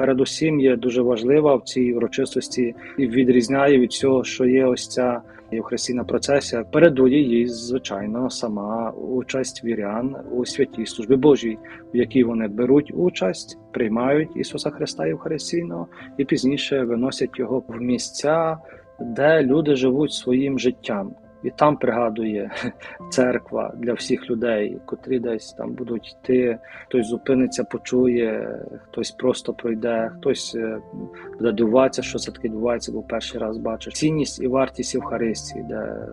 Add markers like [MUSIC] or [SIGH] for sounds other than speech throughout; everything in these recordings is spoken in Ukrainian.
передусім є дуже важлива в цій урочистості і відрізняє від всього, що є ось ця Євхаристійна процесія. Передує їй, звичайно, сама участь вірян у святій службі Божій, в якій вони беруть участь, приймають Ісуса Христа Євхаристійного і пізніше виносять його в місця, де люди живуть своїм життям. І там пригадує [LAUGHS] церква для всіх людей, котрі десь там будуть йти. Хтось зупиниться, почує, хтось просто пройде, хтось буде дивуватися, що це таке відбувається, бо перший раз бачиш. Цінність і вартість Євхаристії, де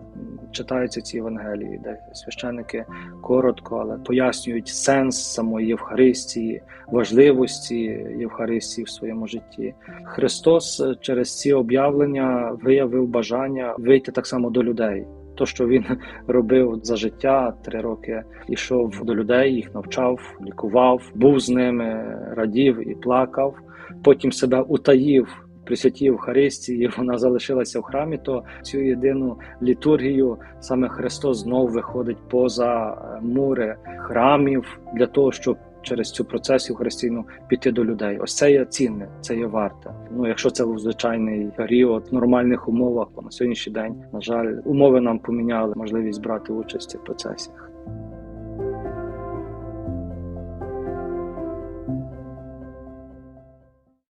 читаються ці Євангелії, де священники коротко, але пояснюють сенс самої Євхаристії, важливості Євхаристії в своєму житті. Христос е, через ці об'явлення виявив бажання вийти так само до людей. То, що він [LAUGHS] робив за життя, три роки ішов до людей, їх навчав, лікував, був з ними, радів і плакав. Потім себе утаїв при святій Євхаристії, вона залишилася в храмі. То цю єдину літургію саме Христос знов виходить поза е, мури храмів для того, щоб через цю процесію хрестійну піти до людей. Ось це є цінне, це є варте. Ну якщо це був звичайний період в нормальних умовах, бо на сьогоднішній день, на жаль, умови нам поміняли можливість брати участь в процесіях.